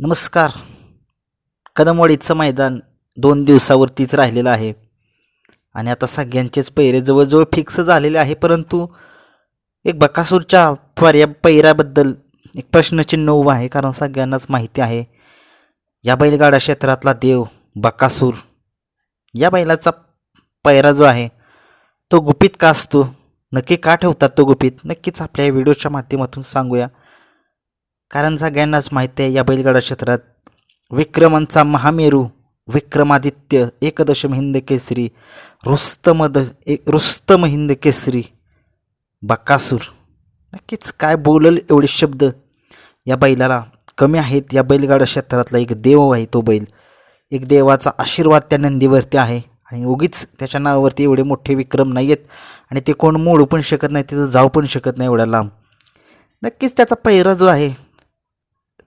नमस्कार. कदमवाडीचं मैदान दोन दिवसावरतीच राहिलेलं आहे. आणि आता सगळ्यांचेच पैरे जवळजवळ फिक्स झालेले आहे परंतु एक बकासूरच्या पर्या पैऱ्याबद्दल एक प्रश्नचिन्ह उभं आहे कारण सगळ्यांनाच माहिती आहे. या बैलगाडा क्षेत्रातला देव बकासूर. या बैलाचा पैरा जो आहे तो गुपित का असतो? नक्की का ठेवतात तो गुपित? नक्कीच आपल्या या व्हिडिओच्या माध्यमातून सांगूया. कारण सगळ्यांनाच माहिती आहे या बैलगाडा क्षेत्रात विक्रमांचा महामेरू विक्रमादित्य एकदशम हिंद केसरी रुस्तमद एक रुस्तम हिंद केसरी बकासूर. नक्कीच काय बोलल एवढे शब्द या बैलाला? कमी आहेत या बैलगाडा क्षेत्रातला एक देव आहे तो बैल. एक देवाचा आशीर्वाद त्या नंदीवरती आहे. आणि उगीच त्याच्या नावावरती एवढे मोठे विक्रम नाही आहेत आणि ते कोण मोडू पण शकत नाही तिथं जाऊ पण शकत नाही एवढ्या लांब. नक्कीच त्याचा पहिरा जो आहे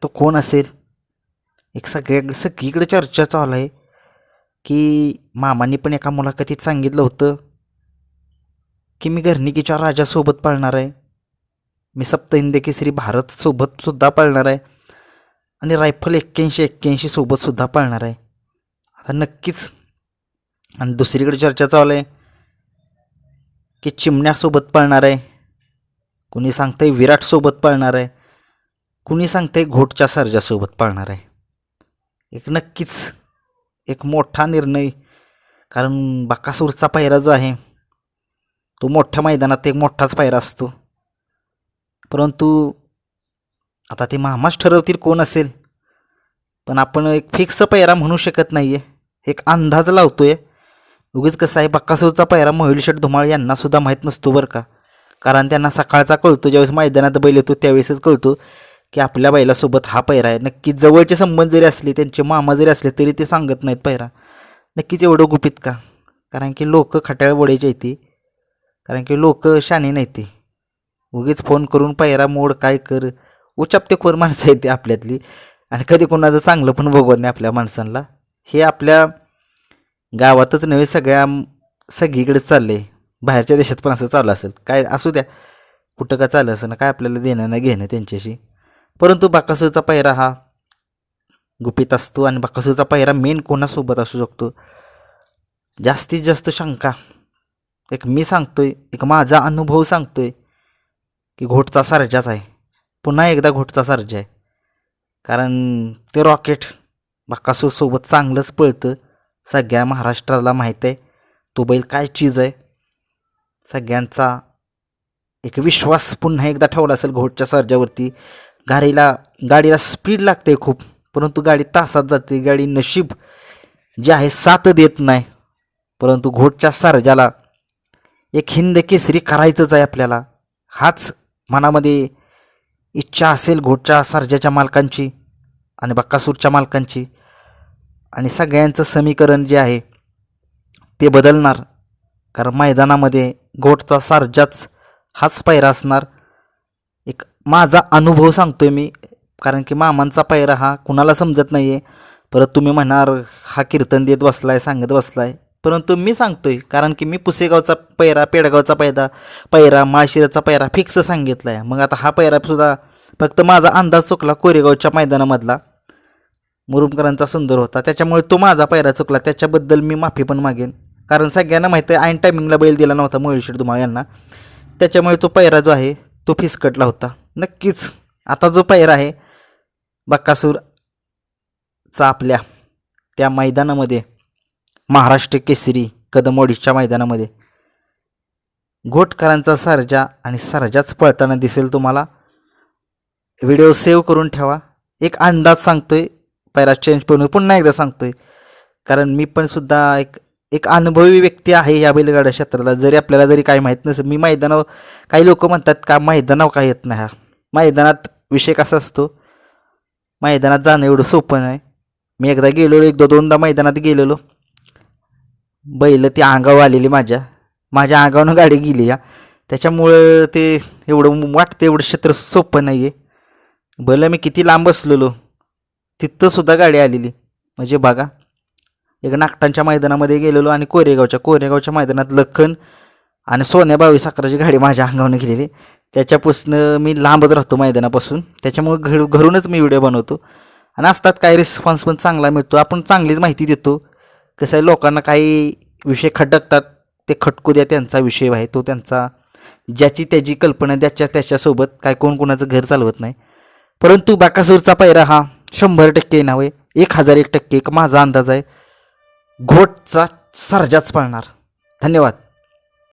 तो कोण असेल? एक सगळ्या सगळीकडे चर्चा चालू आहे की मामाने पण एका मुलाखतीत सांगितलं होतं की मी घरणिकीच्या राजासोबत पाळणार आहे. मी सप्तहिंद केसरी भारतसोबतसुद्धा पाळणार आहे आणि रायफल एक्क्याऐंशी एक्क्याऐंशी सोबतसुद्धा पाळणार आहे. आता नक्कीच. आणि दुसरीकडे चर्चा चालू आहे की चिमण्यासोबत पाळणार आहे. कुणी सांगतंय विराटसोबत पाळणार आहे. कुणी सांगतंय घोटच्या सर्जासोबत पाळणार आहे? एक नक्कीच एक मोठा निर्णय. कारण बाकासूरचा पायरा जो आहे तो मोठ्या मैदानात एक मोठाच पायरा असतो. परंतु आता ते मामाच ठरवतील कोण असेल? पण आपण एक फिक्स पायरा म्हणू शकत नाही आहे एक अंदाज लावतो आहे उगीच कसं आहे बक्कासूरचा पायरा मोहिलशेठ धुमाळ यांनासुद्धा माहीत नसतो बरं का? कारण त्यांना सकाळचा कळतो ज्यावेळेस मैदानात बैल येतो त्यावेळेसच कळतो. की आपल्या बैलासोबत हा पैरा आहे. नक्कीच जवळचे संबंध जरी असले त्यांचे मामा जरी असले तरी ते सांगत नाहीत पैरा. नक्कीच एवढं गुपित का? कारण की लोक खटाळ आहेत ती. कारण की लोक शाने नाही ते. उगीच फोन करून पैरा मोड काय कर? उचापतेखोर माणसं माणसं येते आपल्यातली. आणि कधी कोणाचं चांगलं पण बघवत नाही आपल्या माणसांना हे आपल्या गावातच नव्हे सगळ्या सगळीकडे चाललं आहे बाहेरच्या देशात पण असं चालू असेल. काय असू द्या. कुठं का चाललं असं ना काय आपल्याला देणं ना घेणं त्यांच्याशी. परंतु बाकासूरचा पायरा हा गुपित असतो आणि बाकासूरचा पायरा मेन कोणासोबत असू शकतो? जास्तीत जास्त शंका. एक मी सांगतोय एक माझा अनुभव सांगतोय की घोटचा सारजाच आहे. पुन्हा एकदा घोटचा सारजा आहे. कारण ते रॉकेट बाकासूरसोबत चांगलंच पळतं. सगळ्या महाराष्ट्राला माहीत आहे. तो बैल काय चीज आहे? सगळ्यांचा एक विश्वास पुन्हा एकदा ठेवला असेल घोटच्या सर्जावरती. गाडीला गाडीला स्पीड लागते खूप परंतु गाडी तासात जाते गाडी नशीब जे आहे साथ देत नाही. परंतु घोटच्या सारजाला एक हिंद केसरी करायचंच आहे आपल्याला. हाच मनामध्ये इच्छा असेल घोटच्या सारजाच्या मालकांची आणि बक्कासूरच्या मालकांची. आणि सगळ्यांचं समीकरण जे आहे ते बदलणार. कारण मैदानामध्ये घोटचा सारजाच हाच पैरा असणार. माझा अनुभव सांगतोय मी. कारण की मामांचा पायरा हा कुणाला समजत नाही आहे परत तुम्ही म्हणणार हा कीर्तन देत बसलाय सांगत बसलाय. परंतु मी सांगतोय कारण की मी पुसेगावचा पैरा पेडगावचा पैदा पैरा माळशिराचा पैरा फिक्स सांगितला आहे मग आता हा पैरा सुद्धा फक्त माझा अंदाज चुकला कोरेगावच्या मैदानामधला. मुरुमकरांचा सुंदर होता. त्याच्यामुळे तो माझा पैरा चुकला. त्याच्याबद्दल मी माफी पण मागेन. कारण सगळ्यांना माहिती आहे ऐन टायमिंगला बैल दिला नव्हता मयुरशेठ धुमाळ यांना. त्याच्यामुळे तो पैरा जो आहे तो फिसकटला होता. नक्कीच. आता जो पैर आहे बक्कासूरचा आपल्या त्या मैदानामध्ये महाराष्ट्र केसरी कदमोडीच्या मैदानामध्ये घोटकरांचा सरजा आणि सरजाच पळताना दिसेल तुम्हाला. व्हिडिओ सेव्ह करून ठेवा. एक अंदाज सांगतोय पैरा चेंज पण पुन्हा एकदा सांगतोय. कारण मी पण सुद्धा एक एक अनुभवी व्यक्ती आहे या बैलगाड्या क्षेत्राला. जरी आपल्याला जरी काही माहीत नसेल मी मैदानावर काही लोक म्हणतात का मैदानावर काय येत नाही हा. मैदानात विषय कसा असतो? मैदानात जाणं एवढं सोपं नाही. मी एकदा गेलेलो एकदा दोनदा मैदानात गेलेलो. बैल ती अंगावर आलेली माझ्या. माझ्या अंगावनं गाडी गेली या. त्याच्यामुळं ते एवढं वाटतं एवढं क्षेत्र सोपं नाही आहे भलं मी किती लांब बसलेलो तिथंसुद्धा गाडी आलेली. म्हणजे बघा एक नागटांच्या मैदानामध्ये गेलेलो आणि कोरेगावच्या कोरेगावच्या मैदानात लखन आणि सोन्या बावीस अकराची गाडी माझ्या अंगावनं गेलेली. त्याच्यापासून मी लांबच राहतो मैदानापासून. त्याच्यामुळे घर घरूनच मी व्हिडिओ बनवतो. आणि असतात काही रिस्पॉन्स पण चांगला मिळतो. आपण चांगलीच माहिती देतो. कसं आहे लोकांना काही विषय खटकतात ते खटकू द्या त्यांचा विषय आहे तो त्यांचा. ज्याची त्याची कल्पना त्याच्या त्याच्यासोबत काय कोण कोणाचं घर चालवत नाही. परंतु बाकासूरचा पैरा हा शंभर टक्के नव्हे एक हजार एक टक्के एक माझा अंदाज आहे. घोटचा सर्जाच पळणार. धन्यवाद.